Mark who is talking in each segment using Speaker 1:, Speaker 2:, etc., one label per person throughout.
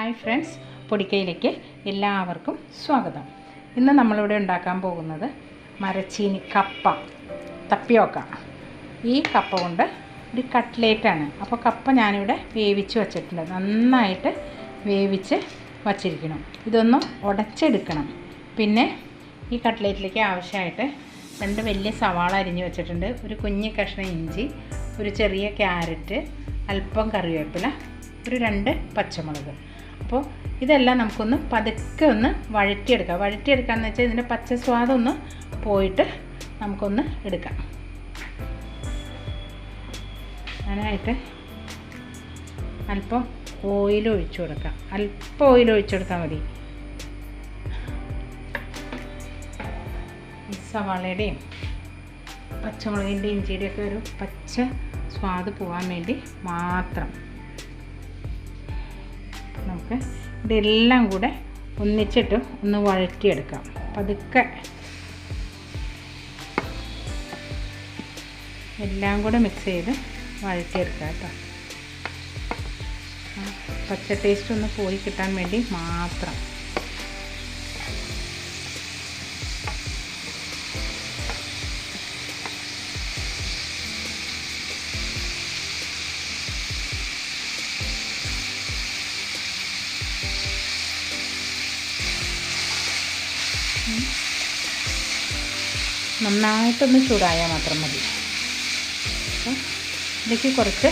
Speaker 1: Hi friends പൊടിക്കയിലേക്ക് എല്ലാവർക്കും സ്വാഗതം. ഇന്ന് നമ്മളിവിടെ ഉണ്ടാക്കാൻ പോകുന്നത് മരച്ചീനി കപ്പ തപ്പിയോക്ക. ഈ കപ്പ കൊണ്ട് ഒരു കട്ട്ലേറ്റാണ് അപ്പോൾ കപ്പ ഞാനിവിടെ വേവിച്ച് വച്ചിട്ടുണ്ട്. നന്നായിട്ട് വേവിച്ച് വച്ചിരിക്കണം. ഇതൊന്ന് ഉടച്ചെടുക്കണം. പിന്നെ ഈ കട്ട്ലേറ്റിലേക്ക് ആവശ്യമായിട്ട് രണ്ട് വലിയ സവാള അരിഞ്ഞ് വെച്ചിട്ടുണ്ട്. ഒരു കുഞ്ഞു കഷ്ണം ഇഞ്ചി ഒരു ചെറിയ ക്യാരറ്റ് അല്പം കറിവേപ്പില ഒരു രണ്ട് പച്ചമുളക്. അപ്പോൾ ഇതെല്ലാം നമുക്കൊന്ന് പതുക്കെ ഒന്ന് വഴറ്റിയെടുക്കാം. വഴറ്റിയെടുക്കാമെന്ന് വെച്ചാൽ ഇതിന്റെ പച്ച സ്വാദൊന്ന് പോയിട്ട് നമുക്കൊന്ന് എടുക്കാം. അതിനായിട്ട് അല്പം ഓയിൽ ഒഴിച്ചു കൊടുക്കാം. അല്പം ഓയിൽ ഒഴിച്ചു കൊടുത്താൽ മതി. സവാളയുടെയും പച്ചമുളകിന്റെയും ഇഞ്ചിയുടെയൊക്കെ ഒരു പച്ച സ്വാദ് പോകാൻ വേണ്ടി മാത്രം നമുക്ക് ഇതെല്ലാം കൂടെ ഒന്നിച്ചിട്ട് ഒന്ന് വഴറ്റിയെടുക്കാം. പതുക്കെ. എല്ലാം കൂടെ മിക്സ് ചെയ്ത് വഴറ്റിയെടുക്കുക കേട്ടോ. പച്ച ടേസ്റ്റ് ഒന്ന് പോയി കിട്ടാൻ വേണ്ടി മാത്രം. നന്നായിട്ടൊന്ന് ചൂടായാൽ മാത്രം മതി. ഇതിലേക്ക് കുറച്ച്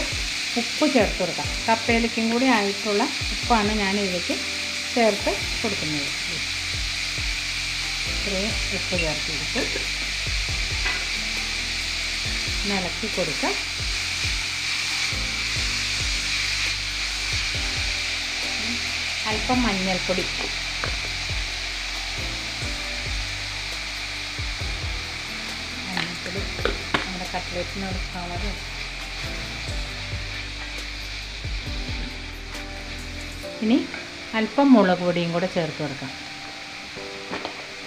Speaker 1: ഉപ്പ് ചേർത്ത് കൊടുക്കാം. കപ്പയിലേക്കും കൂടി ആയിട്ടുള്ള ഉപ്പാണ് ഞാൻ ഇതിലേക്ക് ചേർത്ത് കൊടുക്കുന്നത്. ഇത്രയും ഉപ്പ് ചേർത്ത് കൊടുത്ത് ഇളക്കി കൊടുക്കാം. അല്പം മഞ്ഞൾപ്പൊടി. മഞ്ഞൾപ്പൊടി നമ്മുടെ കട്ട്ലേറ്റിനോട് കളറ് ഇനി അല്പം മുളക് പൊടിയും കൂടെ ചേർത്ത് കൊടുക്കാം.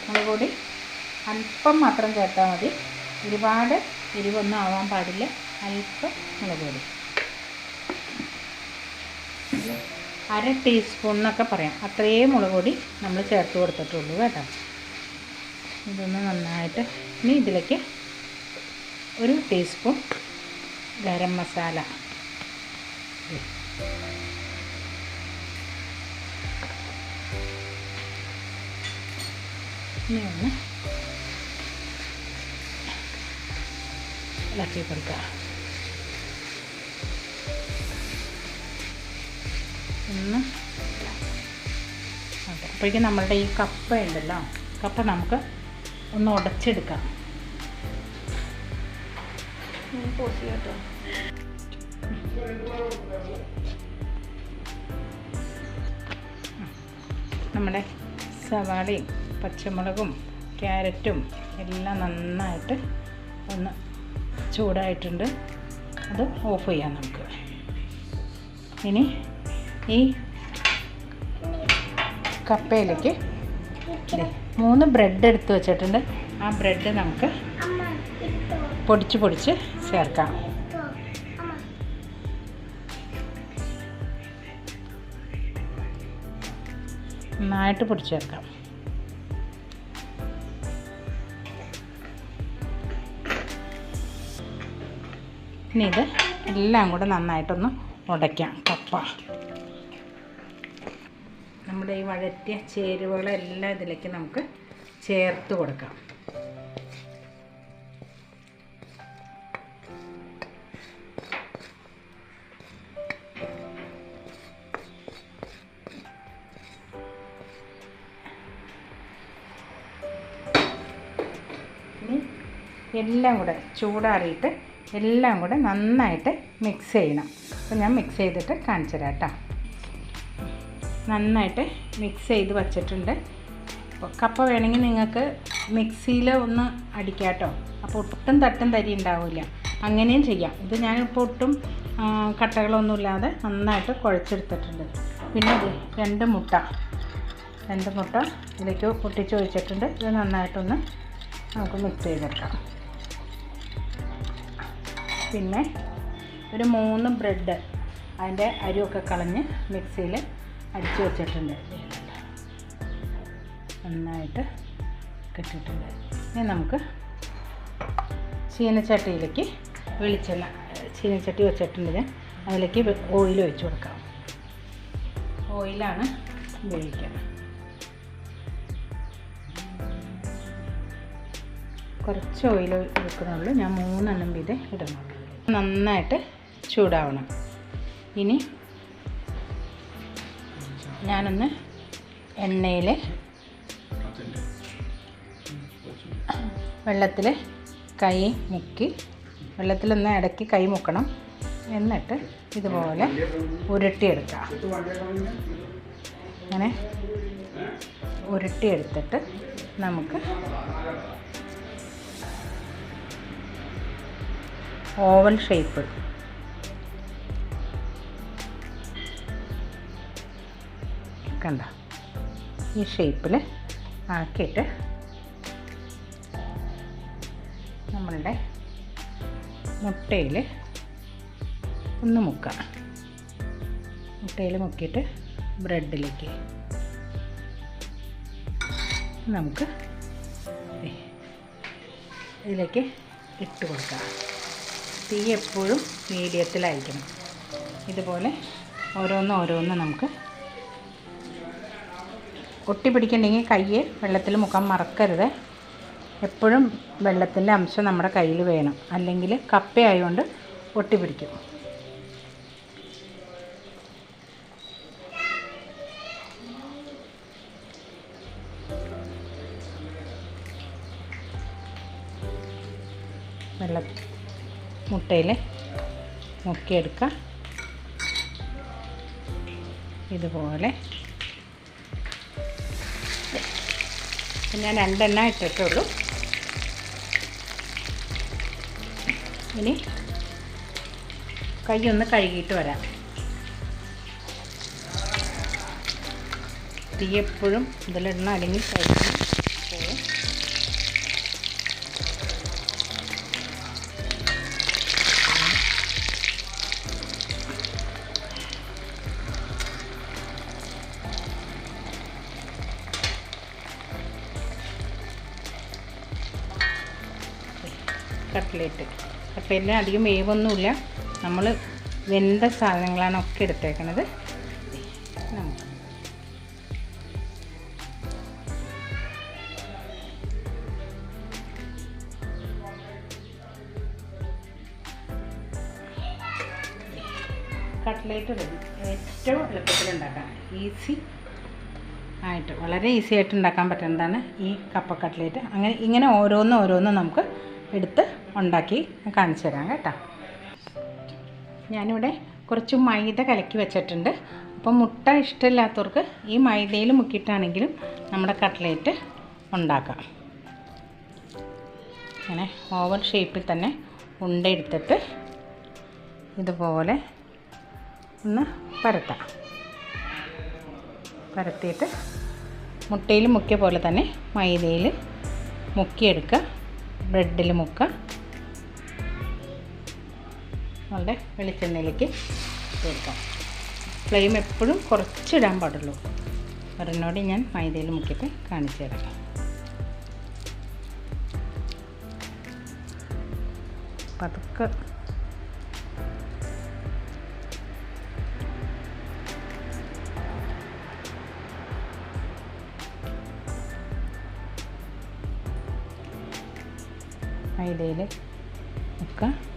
Speaker 1: മുളക് പൊടി അല്പം മാത്രം ചേർത്താൽ മതി. ഒരുപാട് എരിവൊന്നും ആവാൻ പാടില്ല. അല്പം മുളക് പൊടി. അര ടീസ്പൂൺ എന്നൊക്കെ പറയാം. അത്രയും മുളക് പൊടി നമ്മൾ ചേർത്ത് കൊടുത്തിട്ടുള്ളൂ കേട്ടോ. ഇതൊന്ന് നന്നായിട്ട് ഇനി ഇതിലേക്ക് ഒരു ടീസ്പൂൺ ഗരം മസാല. ഇനി ഒന്ന് ഇളക്കി കൊടുക്കുക. ഒന്ന് ഓക്കെ അപ്പോഴേക്കും നമ്മളുടെ ഈ കപ്പ ഉണ്ടല്ലോ കപ്പ നമുക്ക് ഒന്ന് ഉടച്ചെടുക്കാം.
Speaker 2: കേട്ടോ
Speaker 1: നമ്മുടെ സവാളയും പച്ചമുളകും ക്യാരറ്റും എല്ലാം നന്നായിട്ട് ഒന്ന് ചൂടായിട്ടുണ്ട്. അത് ഓഫ് ചെയ്യാം നമുക്ക്. ഇനി ഈ കപ്പയിലേക്ക് മൂന്ന് ബ്രെഡ് എടുത്ത് വെച്ചിട്ടുണ്ട്. ആ ബ്രെഡ് നമുക്ക് പൊടിച്ച് പൊടിച്ച് ചേർക്കാം. നന്നായിട്ട് പൊടിച്ച് ചേർക്കാം. ഇനി ഇത് എല്ലാം കൂടെ നന്നായിട്ടൊന്ന് ഉടയ്ക്കാം. കപ്പ. നമ്മുടെ ഈ വഴറ്റിയ ചേരുവകളെല്ലാം ഇതിലേക്ക് നമുക്ക് ചേർത്ത് കൊടുക്കാം. എല്ലാം കൂടെ ചൂടാറിയിട്ട് എല്ലാം കൂടെ നന്നായിട്ട് മിക്സ് ചെയ്യണം. അപ്പോൾ ഞാൻ മിക്സ് ചെയ്തിട്ട് കാണിച്ചു തരാം കേട്ടോ. നന്നായിട്ട് മിക്സ് ചെയ്ത് വച്ചിട്ടുണ്ട്. കപ്പ വേണമെങ്കിൽ നിങ്ങൾക്ക് മിക്സിയിൽ ഒന്ന് അടിക്കാം കേട്ടോ അപ്പോൾ ഒട്ടും തട്ടും തരി ഉണ്ടാവില്ല അങ്ങനെയും ചെയ്യാം. ഇത് ഞാനിപ്പോൾ ഒട്ടും കട്ടകളൊന്നും കട്ടകളൊന്നുമില്ലാതെ നന്നായിട്ട് കുഴച്ചെടുത്തിട്ടുണ്ട്. പിന്നെ രണ്ട് മുട്ട. രണ്ട് മുട്ട ഇതിലേക്ക് പൊട്ടിച്ച് ഒഴിച്ചിട്ടുണ്ട്. ഇത് നന്നായിട്ടൊന്ന് നമുക്ക് മിക്സ് ചെയ്തെടുക്കാം. പിന്നെ ഒരു മൂന്ന് ബ്രെഡ് അതിന്റെ അരിയൊക്കെ കളഞ്ഞ് മിക്സിയിൽ അടിച്ചു വെച്ചിട്ടുണ്ട്. നന്നായിട്ട് കിട്ടിയിട്ടുണ്ട്. ഇനി നമുക്ക് ചീനച്ചട്ടിയിലേക്ക് വെളിച്ചെണ്ണ ചീനച്ചട്ടി വെച്ചിട്ടുണ്ട് ഞാൻ. അതിലേക്ക് ഓയിൽ ഒഴിച്ചു കൊടുക്കാം. ഓയിലാണ് ഉപയോഗിക്കുന്നത്. കുറച്ച് ഓയിൽ എടുക്കുന്നുള്ളൂ ഞാൻ മൂന്നെണ്ണം വീതം ഇടുന്നുള്ളൂ നന്നായിട്ട് ചൂടാവണം. ഇനി ഞാനൊന്ന് എണ്ണയിൽ വെള്ളത്തിൽ കൈ മുക്കി വെള്ളത്തിലൊന്ന് ഇടയ്ക്ക് കൈ മുക്കണം. എന്നിട്ട് ഇതുപോലെ ഉരുട്ടിയെടുക്കുക. അങ്ങനെ ഉരുട്ടിയെടുത്തിട്ട് നമുക്ക് ഓവൽ ഷേപ്പ് കണ്ട? ഈ ഷേപ്പിൽ ആക്കിയിട്ട് നമ്മളുടെ മുട്ടയിൽ ഒന്ന് മുക്കാം. മുട്ടയിൽ മുക്കിയിട്ട് ബ്രെഡിലേക്ക് നമുക്ക് ഇതിലേക്ക് ഇട്ട് കൊടുക്കാം. തീ എപ്പോഴും മീഡിയത്തിലായിരിക്കണം ഇതുപോലെ ഓരോന്ന് ഓരോന്ന് നമുക്ക് ഒട്ടി പിടിക്കണ്ടെങ്കിൽ കയ്യെ വെള്ളത്തിൽ മുഖം മറക്കരുത്. എപ്പോഴും വെള്ളത്തിന്റെ അംശം നമ്മുടെ കയ്യിൽ വേണം. അല്ലെങ്കിൽ കപ്പയായതുകൊണ്ട് ഒട്ടി പിടിക്കും വെള്ള മുട്ടയിൽ മുക്കിയെടുക്കുക. ഇതുപോലെ ഞാൻ രണ്ടെണ്ണം ഇട്ടിട്ടുള്ളൂ. ഇനി കൈ ഒന്ന് കഴുകിയിട്ട് വരാം. തീ എപ്പോഴും ഇതിലിടണം അല്ലെങ്കിൽ കഴുകി പോകും കട്ട്ലേറ്റ് എല്ലാം അധികം വേവൊന്നുമില്ല. നമ്മൾ വെന്ത സാധനങ്ങളാണ് ഒക്കെ എടുത്തേക്കണത്. കട്ട്ലേറ്റ് റെഡി ഏറ്റവും എളുപ്പത്തിൽ ഉണ്ടാക്കാം. ഈസി ആയിട്ട് വളരെ ഈസി ആയിട്ട് ഉണ്ടാക്കാൻ പറ്റുന്നതാണ് ഈ കപ്പ കട്ട്ലേറ്റ്. അങ്ങനെ ഇങ്ങനെ ഓരോന്നും ഓരോന്നും നമുക്ക് എടുത്ത് ഉണ്ടാക്കി കാണിച്ചു തരാം കേട്ടോ. ഞാനിവിടെ കുറച്ച് മൈദ കലക്കി വെച്ചിട്ടുണ്ട്. അപ്പോൾ മുട്ട ഇഷ്ടമില്ലാത്തവർക്ക് ഈ മൈദയിൽ മുക്കിയിട്ടാണെങ്കിലും നമ്മുടെ കട്ട്ലേറ്റ് ഉണ്ടാക്കാം. അങ്ങനെ ഓവൽ ഷേപ്പിൽ തന്നെ ഉണ്ട എടുത്തിട്ട് ഇതുപോലെ ഒന്ന് പരത്താം. പരത്തിയിട്ട് മുട്ടയിൽ മുക്കിയ പോലെ തന്നെ മൈദയിൽ മുക്കിയെടുക്കുക. ബ്രെഡിൽ മുക്കുക. നമ്മളുടെ വെളിച്ചെണ്ണയിലേക്ക് ചേർക്കാം. ഫ്ലെയിം എപ്പോഴും കുറച്ചിടാൻ പാടുള്ളൂ. ഒരെണ്ണോട് ഞാൻ മൈദയിൽ മുക്കിയിട്ട് കാണിച്ചു തരാം. പതുക്കെ. മൈദയിൽ മുക്ക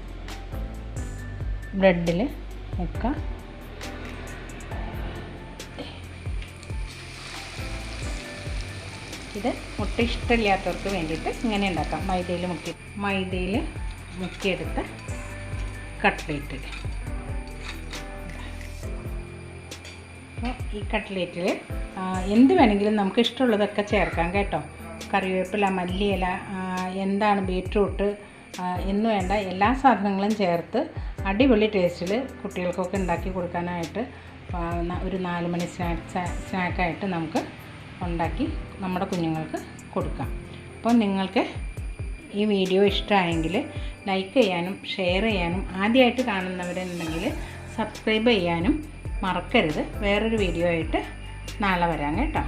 Speaker 1: ബ്രെഡിൽ വെക്കുക ഇത് മുട്ട ഇഷ്ടമില്ലാത്തവർക്ക് വേണ്ടിയിട്ട് ഇങ്ങനെ ഉണ്ടാക്കാം. മൈദയിൽ മുക്കി മൈദയിൽ മുക്കിയെടുത്ത കട്ട്ലേറ്റ്. അപ്പോൾ ഈ കട്ട്ലേറ്റിൽ എന്ത് വേണമെങ്കിലും നമുക്ക് ഇഷ്ടമുള്ളതൊക്കെ ചേർക്കാം കേട്ടോ. കറിവേപ്പില മല്ലിയില എന്താണ് ബീറ്റ്റൂട്ട് എന്ന് വേണ്ട എല്ലാ സാധനങ്ങളും ചേർത്ത് അടിപൊളി ടേസ്റ്റിൽ കുട്ടികൾക്കൊക്കെ ഉണ്ടാക്കി കൊടുക്കാനായിട്ട് ഒരു നാല് മണി സ്നാക്സ് സ്നാക്കായിട്ട് നമുക്ക് ഉണ്ടാക്കി നമ്മുടെ കുഞ്ഞുങ്ങൾക്ക് കൊടുക്കാം. അപ്പോൾ നിങ്ങൾക്ക് ഈ വീഡിയോ ഇഷ്ടമായെങ്കിൽ ലൈക്ക് ചെയ്യാനും ഷെയർ ചെയ്യാനും ആദ്യമായിട്ട് കാണുന്നവരുണ്ടെങ്കിൽ സബ്സ്ക്രൈബ് ചെയ്യാനും മറക്കരുത്. വേറൊരു വീഡിയോ ആയിട്ട് നാളെ വരാം കേട്ടോ.